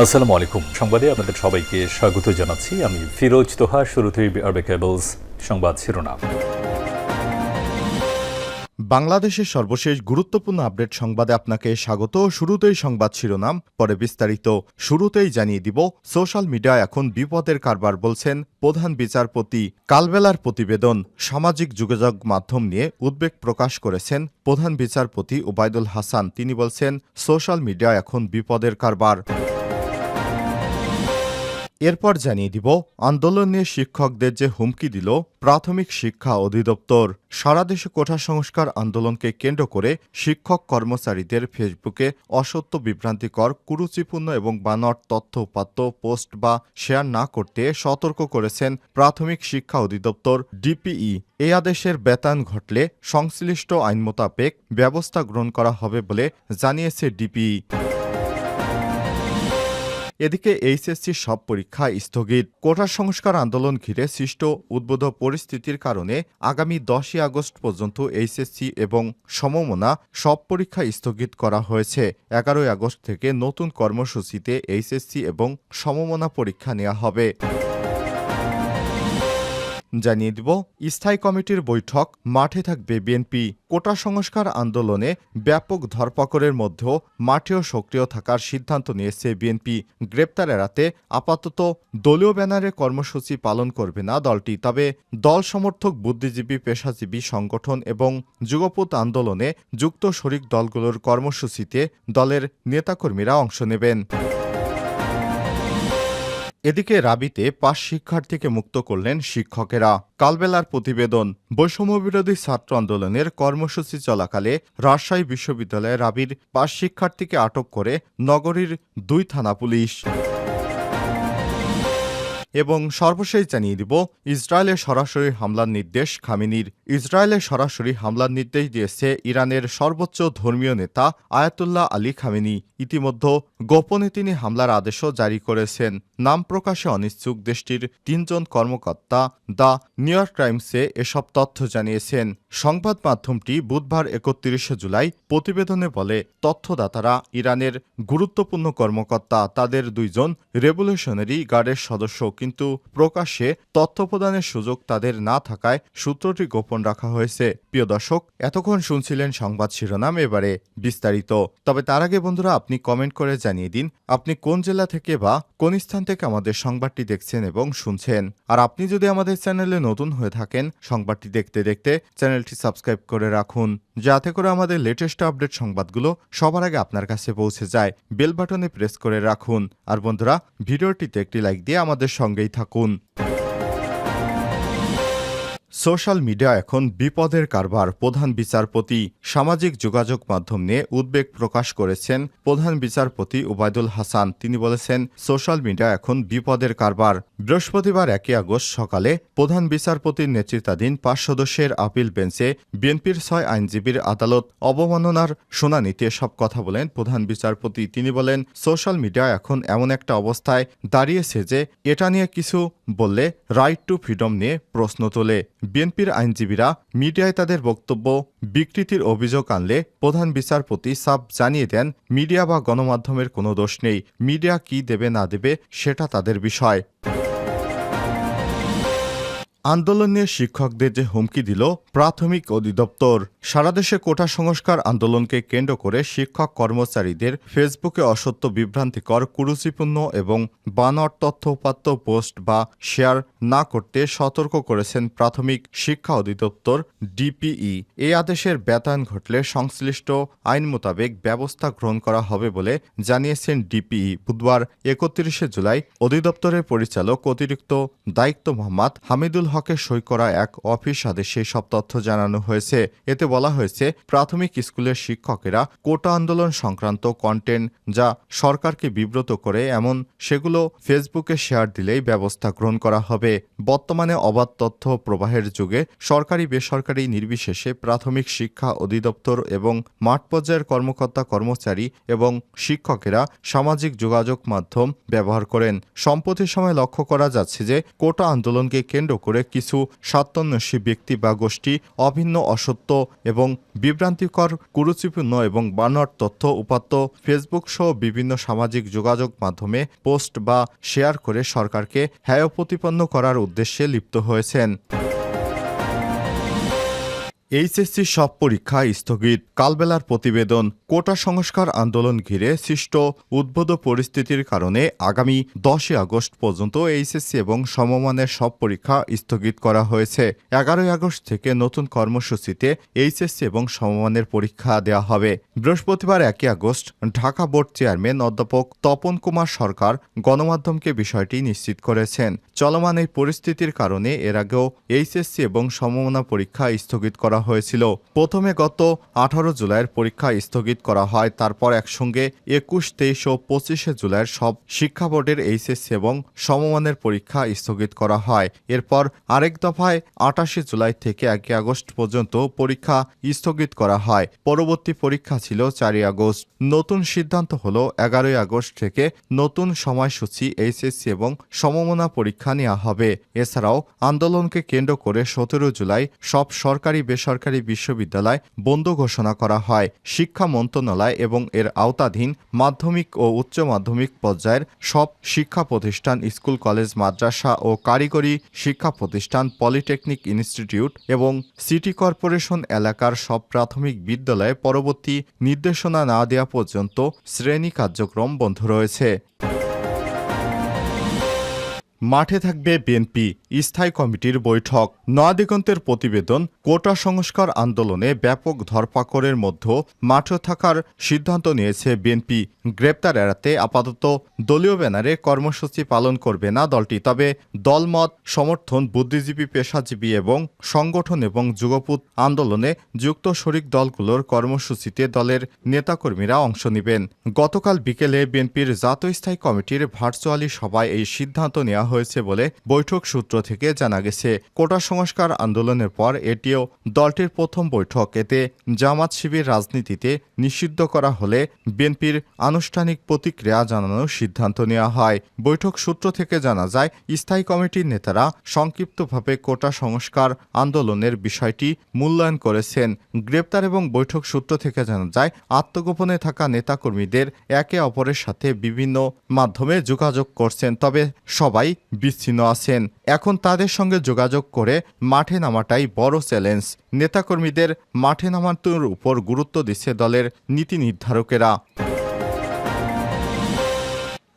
আসসালামু আলাইকুম। সংবাদে আপনাদের সবাইকে স্বাগত জানাচ্ছি। আমি ফিরোজ তোহা, শুরুতেই আরবে কেবলস সংবাদ শিরোনাম। বাংলাদেশের সর্বশেষ গুরুত্বপূর্ণ আপডেট সংবাদে আপনাকে স্বাগত। শুরুতেই সংবাদ শিরোনাম, পরে বিস্তারিত। শুরুতেই জানিয়ে দিব, সোশ্যাল মিডিয়া এখন বিপদের কারবার বলছেন প্রধান বিচারপতি। কালবেলার প্রতিবেদন, সামাজিক যোগাযোগ মাধ্যম নিয়ে উদ্বেগ প্রকাশ করেছেন প্রধান বিচারপতি ওবায়দুল হাসান। তিনি বলছেন, সোশ্যাল মিডিয়া এখন বিপদের কারবার। এরপর জানিয়ে দিব, আন্দোলন নিয়ে শিক্ষকদের যে হুমকি দিল, প্রাথমিক শিক্ষা অধিদপ্তর। সারা দেশে কোঠা সংস্কার আন্দোলনকে কেন্দ্র করে শিক্ষক কর্মচারীদের ফেসবুকে অসত্য, বিভ্রান্তিকর, কুরুচিপূর্ণ এবং বানর তথ্য উপাত্ত পোস্ট বা শেয়ার না করতে সতর্ক করেছেন প্রাথমিক শিক্ষা অধিদপ্তর ডিপিই। এই আদেশের বেতন ঘটলে সংশ্লিষ্ট আইন মোতাবেক ব্যবস্থা গ্রহণ করা হবে বলে জানিয়েছে ডিপিই। এদিকে এইচএসসির সব পরীক্ষা স্থগিত। কোটা সংস্কার আন্দোলন ঘিরে সৃষ্ট উদ্বোধ পরিস্থিতির কারণে আগামী দশই আগস্ট পর্যন্ত এইচএসসি এবং সমমনা সব পরীক্ষা স্থগিত করা হয়েছে। এগারোই আগস্ট থেকে নতুন কর্মসূচিতে এইচএসসি এবং সমমনা পরীক্ষা নেওয়া হবে। জানিয়ে দিব, স্থায়ী কমিটির বৈঠক মাঠে থাকবে বিএনপি। কোটা সংস্কার আন্দোলনে ব্যাপক ধরপাকড়ের মধ্যেও মাঠেও সক্রিয় থাকার সিদ্ধান্ত নিয়েছে বিএনপি। গ্রেপ্তার এড়াতে আপাতত দলীয় ব্যানারে কর্মসূচি পালন করবে না দলটি, তবে দল সমর্থক, বুদ্ধিজীবী, পেশাজীবী সংগঠন এবং যুগপৎ আন্দোলনে যুক্ত শরিক দলগুলোর কর্মসূচিতে দলের নেতাকর্মীরা অংশ নেবেন। এদিকে রাবিতে পাঁচ শিক্ষার্থীকে মুক্ত করলেন শিক্ষকেরা। কালবেলার প্রতিবেদন, বৈষম্যবিরোধী ছাত্র আন্দোলনের কর্মসূচি চলাকালে রাজশাহী বিশ্ববিদ্যালয়ে রাবির পাঁচ শিক্ষার্থীকে আটক করে নগরীর দুই থানা পুলিশ। এবং সর্বশেষ জানিয়ে দিব, ইসরায়েলে সরাসরি হামলার নির্দেশ খামিনির। ইসরায়েলে সরাসরি হামলার নির্দেশ দিয়েছে ইরানের সর্বোচ্চ ধর্মীয় নেতা আয়াতুল্লাহ আলী খামিনি। ইতিমধ্যে গোপনে তিনি হামলার আদেশও জারি করেছেন। নাম প্রকাশে অনিচ্ছুক দেশটির তিনজন কর্মকর্তা দ্য নিউ ইয়র্ক টাইমসে এসব তথ্য জানিয়েছেন। সংবাদ মাধ্যমটি বুধবার একত্রিশে জুলাই প্রতিবেদনে বলে, তথ্যদাতারা ইরানের গুরুত্বপূর্ণ কর্মকর্তা, তাদের দুইজন রেভলিউশনারি গার্ডের সদস্য কিন্তু প্রকাশ্যে তথ্য প্রদানের সুযোগ তাদের না থাকায় সূত্রটি গোপন রাখা হয়েছে। প্রিয় দর্শক, এতক্ষণ শুনছিলেন সংবাদ শিরোনাম এবারে বিস্তারিত। তবে তার আগে বন্ধুরা, আপনি কমেন্ট করে জানিয়ে দিন, আপনি কোন জেলা থেকে বা কোন স্থান থেকে আমাদের সংবাদটি দেখছেন এবং শুনছেন। আর আপনি যদি আমাদের চ্যানেলে নতুন হয়ে থাকেন, সংবাদটি দেখতে দেখতে চ্যানেলটি সাবস্ক্রাইব করে রাখুন। যাতে করে আমাদের লেটেস্ট আপডেট সংবাদগুলো সবার আগে আপনার কাছে পৌঁছে যায়। বেল বাটনে প্রেস করে রাখুন। আর বন্ধুরা, ভিডিওটিতে একটি লাইক দিয়ে আমাদের সঙ্গেই থাকুন। সোশ্যাল মিডিয়া এখন বিপদের কারবার প্রধান বিচারপতি সামাজিক যোগাযোগ মাধ্যম নিয়ে উদ্বেগ প্রকাশ করেছেন প্রধান বিচারপতি ওবায়দুল হাসান। তিনি বলেছেন, সোশ্যাল মিডিয়া এখন বিপদের কারবার। বৃহস্পতিবার একই আগস্ট সকালে প্রধান বিচারপতির নেতৃত্বাধীন পাঁচ সদস্যের আপিল বেঞ্চে বিএনপির ছয় আইনজীবীর আদালত অবমাননার শুনানিতে সব কথা বলেন প্রধান বিচারপতি। তিনি বলেন, সোশ্যাল মিডিয়া এখন এমন একটা অবস্থায় দাঁড়িয়েছে যে এটা নিয়ে কিছু বললে রাইট টু ফ্রিডম নিয়ে প্রশ্ন তোলে। বিএনপির আইনজীবীরা মিডিয়ায় তাদের বক্তব্য, বিকৃতির অভিযোগ আনলে প্রধান বিচারপতি সাব জানিয়ে দেন, মিডিয়া বা গণমাধ্যমের কোনো দোষ নেই। মিডিয়া কি দেবে না দেবে সেটা তাদের বিষয়। আন্দোলন নিয়ে শিক্ষকদের যে হুমকি দিল প্রাথমিক অধিদপ্তর, সারা দেশে কোটা সংস্কার আন্দোলনকে কেন্দ্র করে শিক্ষক কর্মচারীদের ফেসবুকে অসত্য বিভ্রান্তিকর, কুরুচিপূর্ণ এবং বানর তথ্য উপাত্ত পোস্ট বা শেয়ার না করতে সতর্ক করেছেন প্রাথমিক শিক্ষা অধিদপ্তর ডিপিই। এই আদেশের বেতন ঘটলে সংশ্লিষ্ট আইন মোতাবেক ব্যবস্থা গ্রহণ করা হবে বলে জানিয়েছেন ডিপিই। বুধবার একত্রিশে জুলাই অধিদপ্তরের পরিচালক অতিরিক্ত দায়িত্ব মোহাম্মদ হামিদুল হকের সই করা এক অফিস আদেশে সব তথ্য জানানো হয়েছে। এতে বলা হয়েছে, প্রাথমিক স্কুলের শিক্ষকেরা কোটা আন্দোলন সংক্রান্ত কন্টেন্ট যা সরকারকে বিব্রত করে এমন সেগুলো ফেসবুকে শেয়ার দিলেই ব্যবস্থা গ্রহণ করা হবে। বর্তমানে অবাধ তথ্য প্রবাহের যুগে সরকারি বেসরকারি নির্বিশেষে প্রাথমিক শিক্ষা অধিদপ্তর এবং মাঠ পর্যায়ের কর্মকর্তা কর্মচারী এবং শিক্ষকেরা সামাজিক যোগাযোগ মাধ্যম ব্যবহার করেন। সম্প্রতি সময় লক্ষ্য করা যাচ্ছে যে কোটা আন্দোলনকে কেন্দ্র করে কিছু সত্যান্বেষী ব্যক্তি বা গোষ্ঠী অভিন্ন, অসত্য এবং বিভ্রান্তিকর, কুরুচিপূর্ণ এবং বানোয়ার তথ্য উপাত্ত ফেসবুক সহ বিভিন্ন সামাজিক যোগাযোগ মাধ্যমে পোস্ট বা শেয়ার করে সরকারকে হ্যায় প্রতিপন্ন করার উদ্দেশ্যে লিপ্ত হয়েছেন। এইচএসসি সব পরীক্ষা স্থগিত কালবেলার প্রতিবেদন, কোটা সংস্কার আন্দোলন ঘিরে সৃষ্ট উদ্ভূত পরিস্থিতির কারণে আগামী দশই আগস্ট পর্যন্ত এইচএসসি এবং সমমানের সব পরীক্ষা স্থগিত করা হয়েছে। এগারোই আগস্ট থেকে নতুন কর্মসূচিতে এইচএসসি এবং সমমানের পরীক্ষা দেওয়া হবে। বৃহস্পতিবার একই আগস্ট ঢাকা বোর্ড চেয়ারম্যান অধ্যাপক তপন কুমার সরকার গণমাধ্যমকে বিষয়টি নিশ্চিত করেছেন। চলমান এই পরিস্থিতির কারণে এর আগেও এইচএসসি এবং সমমনা পরীক্ষা স্থগিত করা হয়েছিল। প্রথমে গত আঠারো জুলাইয়ের পরীক্ষা স্থগিত করা হয়, তারপর একসঙ্গে একুশ, তেইশ ও পঁচিশে জুলাইয়ের সব শিক্ষা বোর্ডের এইচএসসি এবং সমমানের পরীক্ষা স্থগিত করা হয়। এরপর আরেক দফায় আটাশে জুলাই থেকে একই আগস্ট পর্যন্ত পরীক্ষা স্থগিত করা হয়। পরবর্তী পরীক্ষা ছিল চারই আগস্ট। নতুন সিদ্ধান্ত হল এগারোই আগস্ট থেকে নতুন সময়সূচি এইচএসসি এবং সমমনা পরীক্ষা নেওয়া হবে। এছাড়াও আন্দোলনকে কেন্দ্র করে সতেরো জুলাই সব সরকারি বেসরকারি বিশ্ববিদ্যালয় বন্ধ ঘোষণা করা হয়। শিক্ষা মন্ত্রণালয় এবং এর আওতাধীন মাধ্যমিক ও উচ্চ মাধ্যমিক পর্যায়ের সব শিক্ষা প্রতিষ্ঠান, স্কুল, কলেজ, মাদ্রাসা ও কারিগরি শিক্ষা প্রতিষ্ঠান, পলিটেকনিক ইনস্টিটিউট এবং সিটি কর্পোরেশন এলাকার সব প্রাথমিক বিদ্যালয়ে পরবর্তী নির্দেশনা না দেওয়া পর্যন্ত শ্রেণি কার্যক্রম বন্ধ রয়েছে। মাঠে থাকবে বিএনপি স্থায়ী কমিটির বৈঠক। নয়াদিগন্তের প্রতিবেদন, কোটা সংস্কার আন্দোলনে ব্যাপক ধরপাকড়ের মধ্যে মাঠে থাকার সিদ্ধান্ত নিয়েছে বিএনপি। গ্রেপ্তার এড়াতে আপাতত দলীয় ব্যানারে কর্মসূচি পালন করবে না দলটি, তবে দলমত, সমর্থন, বুদ্ধিজীবী, পেশাজীবী এবং সংগঠন এবং যুগপুত আন্দোলনে যুক্ত শরিক দলগুলোর কর্মসূচিতে দলের নেতাকর্মীরা অংশ নেবেন। গতকাল বিকেলে বিএনপির জাতীয় স্থায়ী কমিটির ভার্চুয়ালি সভায় এই সিদ্ধান্ত নেওয়া হয়েছে বলে বৈঠক সূত্র থেকে জানা গেছে। কোটা সংস্কার আন্দোলনের পর এটিও দলটির প্রথম বৈঠক। এতে জামাত শিবির রাজনীতিতে নিষিদ্ধ করা হলে বিএনপির আনুষ্ঠানিক প্রতিক্রিয়া জানানোর সিদ্ধান্ত নেওয়া হয়। বৈঠক সূত্র থেকে জানা যায়, স্থায়ী কমিটির নেতারা সংক্ষিপ্তভাবে কোটা সংস্কার আন্দোলনের বিষয়টি মূল্যায়ন করেছেন। গ্রেপ্তার এবং বৈঠক সূত্র থেকে জানা যায়, আত্মগোপনে থাকা নেতাকর্মীদের একে অপরের সাথে বিভিন্ন মাধ্যমে যোগাযোগ করছেন। তবে সবাই বিচ্ছিন্ন আছেন। এখন তাদের সঙ্গে যোগাযোগ করে মাঠে নামাটাই বড় চ্যালেঞ্জ। নেতাকর্মীদের মাঠে নামানোর উপর গুরুত্ব দিচ্ছে দলের নীতি নির্ধারকেরা।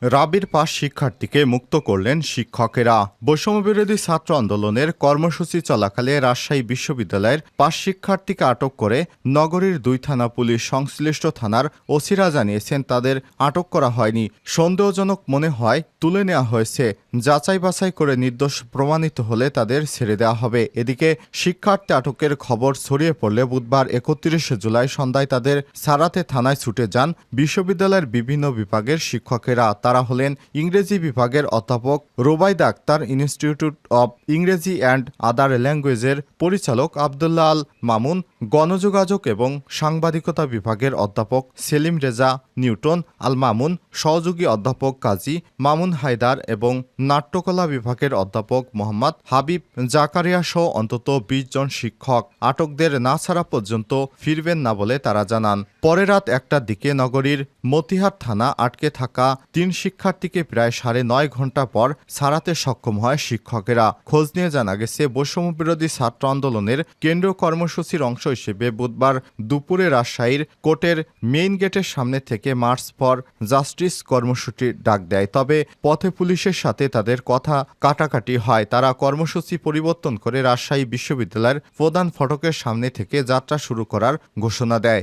রাবির পাশ শিক্ষার্থীকে মুক্ত করলেন শিক্ষকেরা। বৈষম্যবিরোধী ছাত্র আন্দোলনের কর্মসূচি চলাকালে রাজশাহী বিশ্ববিদ্যালয়ের পাশ শিক্ষার্থীকে আটক করে নগরীর দুই থানা পুলিশ সংশ্লিষ্ট থানার ওসিরা জানিয়েছেন, তাদের আটক করা হয়নি। সন্দেহজনক মনে হয়, তুলে নেওয়া হয়েছে। যাচাই বাছাই করে নির্দোষ প্রমাণিত হলে তাদের ছেড়ে দেওয়া হবে। এদিকে শিক্ষার্থী আটকের খবর ছড়িয়ে পড়লে বুধবার একত্রিশে জুলাই সন্ধ্যায় তাদের সারাতে থানায় ছুটে যান বিশ্ববিদ্যালয়ের বিভিন্ন বিভাগের শিক্ষকেরা। তারা হলেন ইংরেজি বিভাগের অধ্যাপক রোবাইদা আক্তার, ইনস্টিটিউট অব ইংরেজি অ্যান্ড আদার ল্যাঙ্গুয়েজের পরিচালক আবদুল্লাহ আল মামুন, গণযোগাযোগ এবং সাংবাদিকতা বিভাগের অধ্যাপক সেলিম রেজা নিউটন, আল মামুন, সহযোগী অধ্যাপক কাজী মামুন হায়দার এবং নাট্যকলা বিভাগের অধ্যাপক মোহাম্মদ হাবিব জাকারিয়া সহ অন্তত বিশ জন শিক্ষক। আটকদের না ছাড়া পর্যন্ত ফিরবেন না বলে তারা জানান। পরে রাত একটার দিকে নগরীর মতিহার থানা আটকে থাকা তিন শিক্ষার্থীকে প্রায় সাড়ে নয় ঘণ্টা পর ছাড়াতে সক্ষম হয় শিক্ষকেরা। খোঁজ নিয়ে জানা গেছে, বৈষম্য বিরোধী ছাত্র আন্দোলনের কেন্দ্রীয় কর্মসূচির অংশ হিসেবে বুধবার দুপুরে রাজশাহীর কোর্টের মেইন গেটের সামনে থেকে মার্চ ফর জাস্টিস কর্মসূচির ডাক দেয়। তবে পথে পুলিশের সাথে তাদের কথা কাটাকাটি হয়। তারা কর্মসূচি পরিবর্তন করে রাজশাহী বিশ্ববিদ্যালয়ের প্রধান ফটকের সামনে থেকে যাত্রা শুরু করার ঘোষণা দেয়।